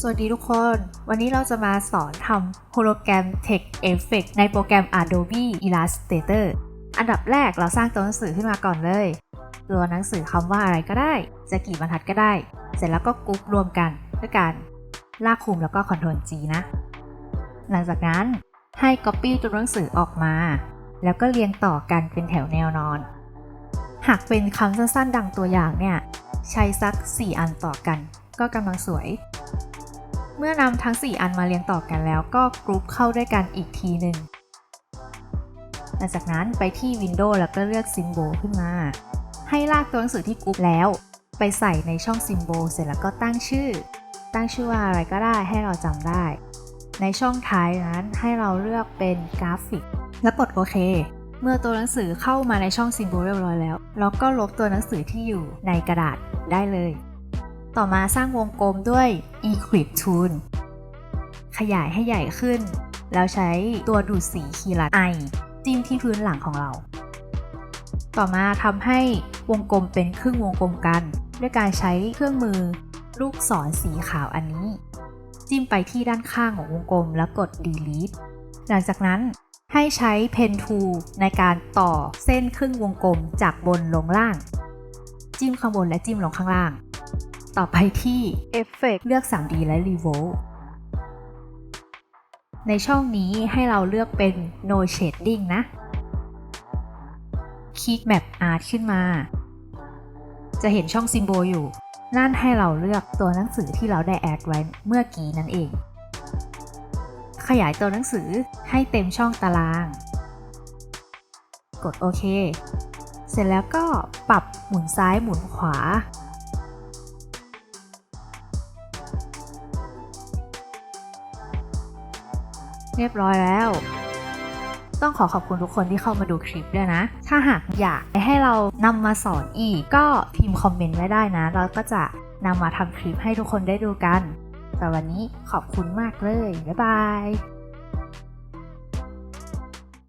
สวัสดีทุกคน วันนี้เราจะมาสอนทำโฮโลแกรม Text Effect ในโปรแกรม Adobe Illustrator อันดับแรกเราสร้างตัวหนังสือขึ้นมาก่อนเลย ตัวหนังสือคำว่าอะไรก็ได้ จะกี่บรรทัดก็ได้ เสร็จแล้วก็กรุ๊ปรวมกันด้วยการลากคุมแล้วก็ Ctrl G นะ หลังจากนั้นให้ Copy ตัวหนังสือออกมา แล้วก็เรียงต่อกันเป็นแถวแนวนอน หากเป็นคำสั้นๆ ดังตัวอย่างเนี่ย ใช้สัก 4 อันต่อกัน ก็กำลังสวย เมื่อนำทั้ง 4 อันมาเรียงต่อกันแล้วก็กรุ๊ปเข้าด้วยกันอีกทีหนึ่ง หลังจากนั้นไปที่ Windows แล้วก็เลือก Symbol ขึ้นมา ให้ลากตัวหนังสือที่กรุ๊ปแล้ว ไปใส่ในช่อง Symbol เสร็จแล้วก็ตั้งชื่อ ตั้งชื่อว่าอะไรก็ได้ให้เราจำได้ ในช่องท้ายนั้นให้เราเลือกเป็นกราฟิก แล้วกดโอเค เมื่อตัวหนังสือเข้ามาในช่อง Symbol เรียบร้อยแล้ว เราก็ลบตัวหนังสือที่อยู่ในกระดาษได้เลย ต่อมาสร้างวงกลมด้วย Eclipse Tool ขยายให้ใหญ่ขึ้น แล้วใช้ตัวดูดสีคีย์ลัด I จิ้มที่พื้นหลังของเรา ต่อมาทำให้วงกลมเป็นครึ่งวงกลมกัน ด้วยการใช้เครื่องมือลูกศรสีขาวอันนี้ จิ้มไปที่ด้านข้างของวงกลมแล้วกด delete หลังจากนั้นให้ใช้ pen tool ในการต่อเส้นครึ่งวงกลมจากบนลงล่าง จิ้มข้างบนและจิ้มลงข้างล่าง ต่อไปที่ Effect เลือก 3D และ Revolve ในช่องนี้ให้เราเลือกเป็น No Shading นะ คลิก Map Art ขึ้นมา จะเห็นช่อง Symbol อยู่ นั่นให้เราเลือกตัวหนังสือที่เราได้แอดไว้เมื่อกี้นั่นเอง ขยายตัวหนังสือให้เต็มช่องตาราง กดโอเค เสร็จแล้วก็ปรับหมุนซ้ายหมุนขวา เรียบร้อยแล้ว ต้องขอขอบคุณทุกคนที่เข้ามาดูคลิปด้วยนะ ถ้าหากอยากให้เรานำมาสอนอีก ก็พิมพ์คอมเมนต์ไว้ได้นะ เราก็จะนำมาทำคลิปให้ทุกคนได้ดูกัน แต่วันนี้ขอบคุณมากเลย บ๊ายบาย